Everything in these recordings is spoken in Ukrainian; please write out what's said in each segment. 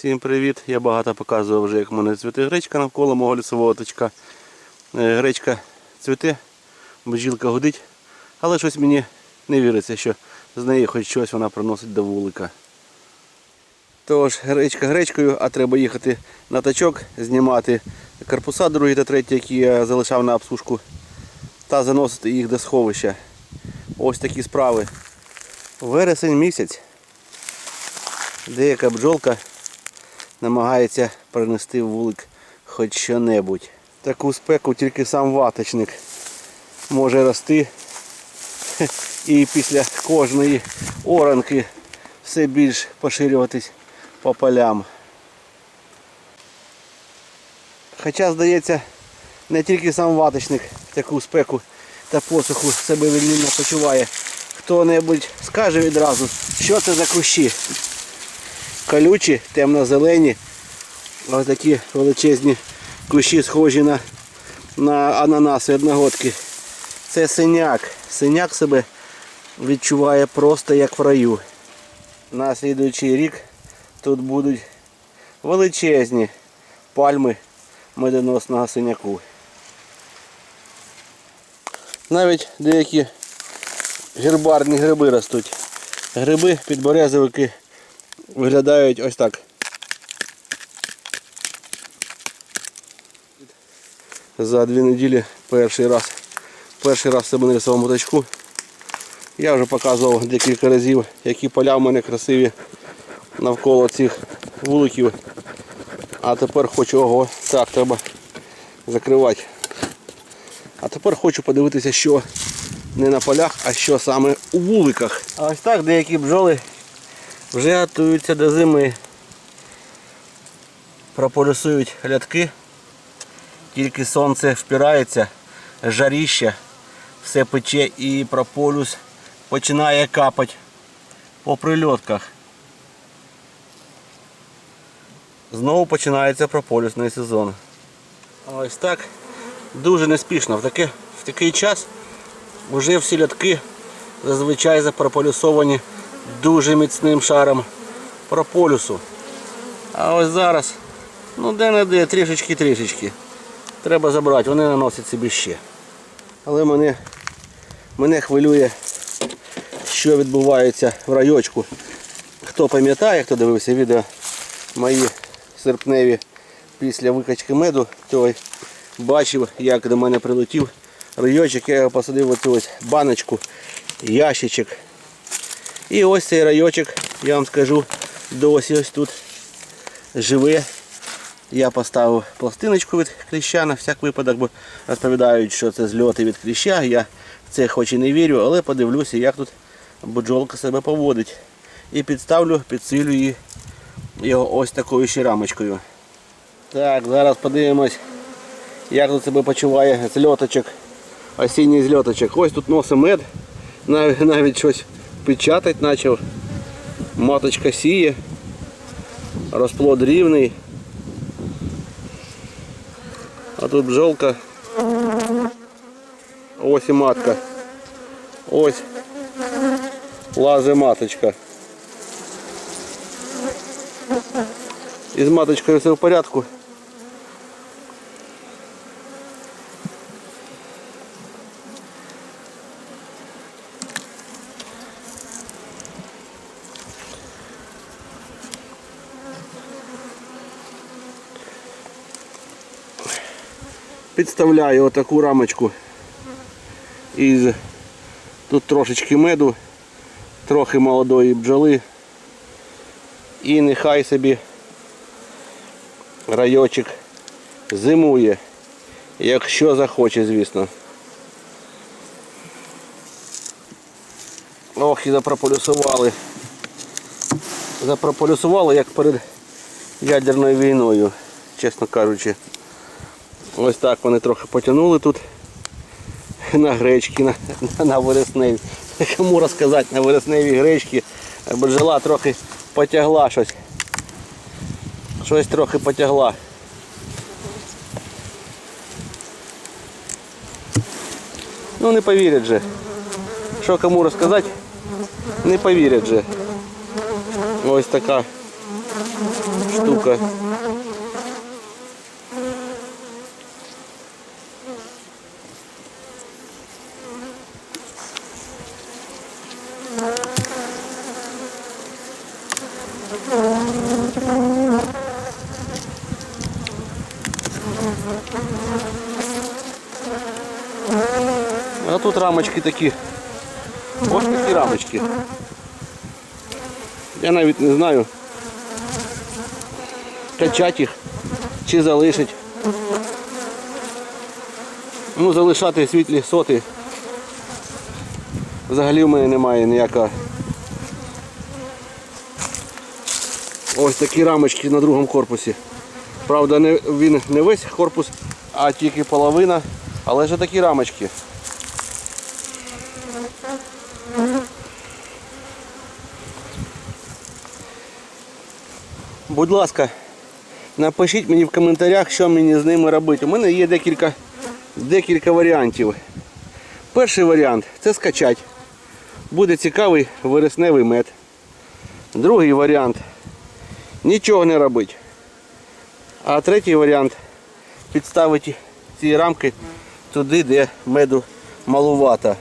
Всім привіт! Я багато показував вже, як в мене цвіте гречка навколо мого лісового точка. Е, Гречка цвіте, бджілка гудить, але щось мені не віриться, що з неї хоч щось вона приносить до вулика. Тож, гречка гречкою, а треба їхати на тачок, знімати корпуса другі та треті, які я залишав на обсушку, та заносити їх до сховища. Ось такі справи. Вересень місяць. Деяка бджолка намагається принести в вулик хоч що-небудь. Таку спеку тільки сам ваточник може рости. І після кожної оранки все більш поширюватись по полям. Хоча, здається, не тільки сам ваточник таку спеку та посуху себе вільно почуває. Хто-небудь скаже відразу, що це за кущі колючі, темно-зелені. Ось такі величезні кущі схожі на, на ананаси одногодки. Це синяк. Синяк себе відчуває просто як в раю. На слідуючий рік тут будуть величезні пальми медоносного синяку. Навіть деякі гербарні гриби ростуть. Гриби підберезовики виглядають ось так. За дві неділі перший раз. Перший раз себе на лісовому точку. Я вже показував декілька разів, які поля в мене красиві навколо цих вуликів. А тепер хочу ого, так, треба закривати. А тепер хочу подивитися, що не на полях, а що саме у вуликах. А ось так деякі бджоли вже готуються до зими. Прополюсують рядки. Тільки сонце впирається, жаріще, все пече і прополюс починає капати по прильотках. Знову починається прополюсний сезон. Ось так дуже неспішно. В, таке, в такий час вже всі рядки зазвичай запрополюсовані дуже міцним шаром прополюсу. А ось зараз, ну де-не-де, трішечки-трішечки. Треба забрати, вони наносять собі ще. Але мене, мене хвилює, що відбувається в райочку. Хто пам'ятає, хто дивився відео мої серпневі після викачки меду, той бачив, як до мене прилетів райочок, я його посадив в оцю ось баночку, ящичок. І ось цей райочок, я вам скажу, досі ось тут живе. Я поставив пластиночку від кліща на всяк випадок, бо розповідають, що це зльоти від кліща. Я це хоч і не вірю, але подивлюся, як тут бджолка себе поводить. І підставлю, підсилю її його ось такою ще рамочкою. Так, зараз подивимось, як тут себе почуває зльоточок, осінній зльоточок. Ось тут носить мед, навіть, навіть щось печатать почав. Маточка сіє, розплод рівний. А тут бджолка. Ось і матка. Ось лазе маточка. Із маточкою все в порядку. Підставляю отаку рамочку із тут трошечки меду, трохи молодої бджоли і нехай собі райочок зимує, якщо захоче, звісно. Ох, і запрополюсували. Запрополюсували як перед ядерною війною, чесно кажучи. Ось так вони трохи потягнули тут на гречки, на, на вересневі. Кому розказати на вересневі гречки. Бджола трохи потягла щось. Щось трохи потягла. Ну не повірять же. Що кому розказати? Не повірять же. Ось така штука. А тут рамочки такі. Ось такі рамочки. Я навіть не знаю, качати їх чи залишить. Ну, залишати світлі соти. Взагалі в мене немає ніякого. Ось такі рамочки на другому корпусі. Правда, не, він не весь корпус, а тільки половина, але ж такі рамочки. Будь ласка, напишіть мені в коментарях, що мені з ними робити. У мене є декілька, декілька варіантів. Перший варіант це скачати. Буде цікавий вересневий мед. Другий варіант нічого не робити. А третій варіант підставити ці рамки туди, де меду малувато.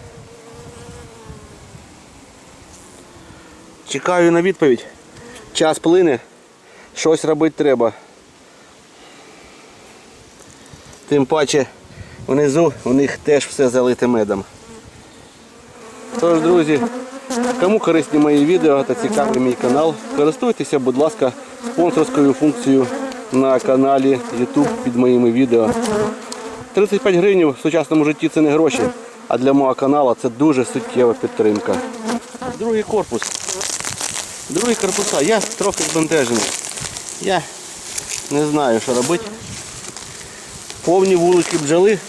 Чекаю на відповідь. Час плине. Щось робити треба. Тим паче внизу у них теж все залите медом. Тож, друзі, кому корисні мої відео та цікавий мій канал, користуйтеся, будь ласка, спонсорською функцією на каналі YouTube під моїми відео. 35 гривень в сучасному житті це не гроші, а для мого каналу це дуже суттєва підтримка. Другий корпус. Другий корпуса. Я трохи збентежений. Я не знаю, що робити. Повні вулики бджоли.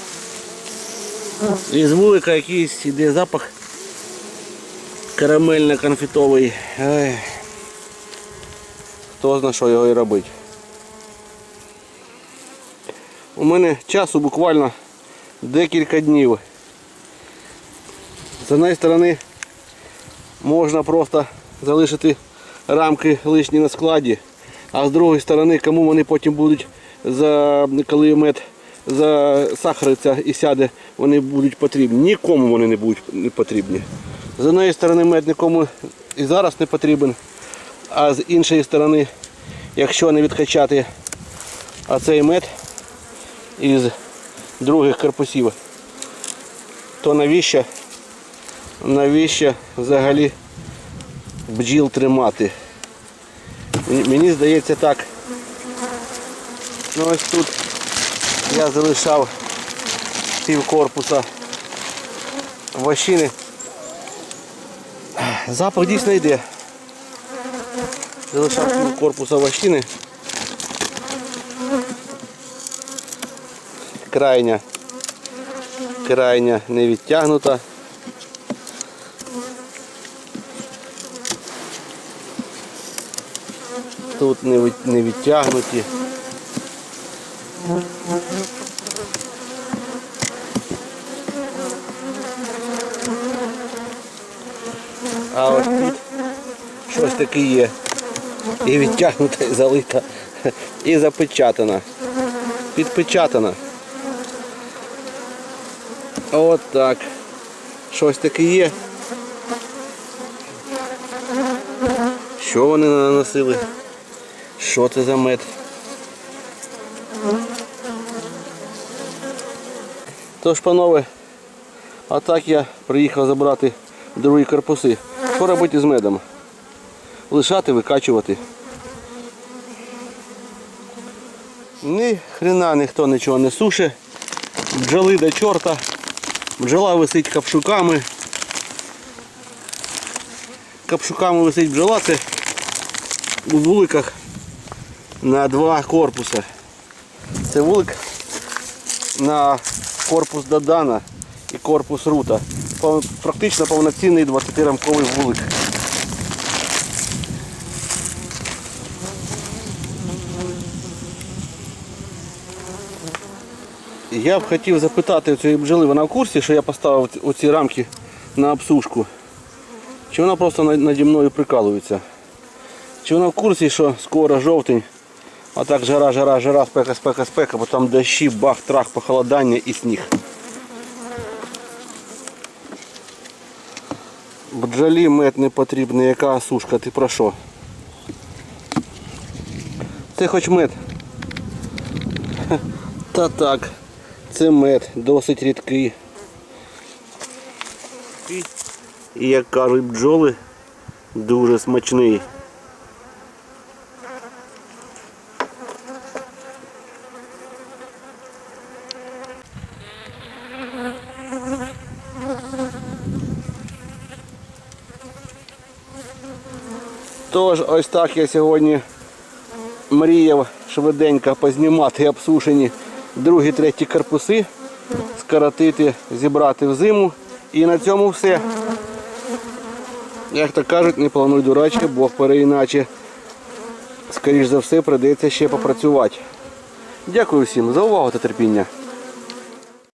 І з вулика якийсь іде запах карамельно-конфітовий. Хто знає, що його і робити. У мене часу буквально декілька днів. З однієї сторони можна просто залишити рамки лишні на складі, а з другої сторони, кому вони потім будуть, за, коли мед засахариться і сяде, вони будуть потрібні. Нікому вони не будуть потрібні. З однієї сторони мед нікому і зараз не потрібен, а з іншої сторони, якщо не відкачати оцей мед із других корпусів, то навіщо, навіщо взагалі бджіл тримати? Мені- здається так. Ну ось тут я залишав пів корпуса вощини. Запах дійсно йде. Залишав пів корпуса вощини. Крайня. Крайня не відтягнута. Тут не відтягнуті. А ось тут щось таке є. І відтягнута, і залита, і запечатана. Підпечатана. От так. Щось таке є. Що вони наносили? Що це за мед? Тож, панове, а так я приїхав забрати другі корпуси. Що робити з медом? Лишати, викачувати. Ні хрена ніхто нічого не суше. Бджоли до чорта. Бджола висить капшуками. Капшуками висить бджола, це у вуликах на два корпуси. Це вулик на корпус Дадана і корпус Рута. Практично повноцінний 20-рамковий вулик. Я б хотів запитати цієї бджоли, вона в курсі, що я поставив оці рамки на обсушку. Чи вона просто наді мною прикалується? Чи вона в курсі, що скоро жовтень А так жара, жара, жара, спека, спека, спека, бо там дощі, бах, трах, похолодання і сніг. Бджолі мед не потрібний, яка сушка, ти про що? Ти хоч мед. Та так, це мед, досить рідкий. І, як кажуть бджоли, дуже смачний. Тож ось так я сьогодні мріяв швиденько познімати обсушені другі, треті корпуси, скоротити, зібрати в зиму. І на цьому все. Як то кажуть, не плануй дурачки, Бог переіначе. Скоріш за все, прийдеться ще попрацювати. Дякую всім за увагу та терпіння.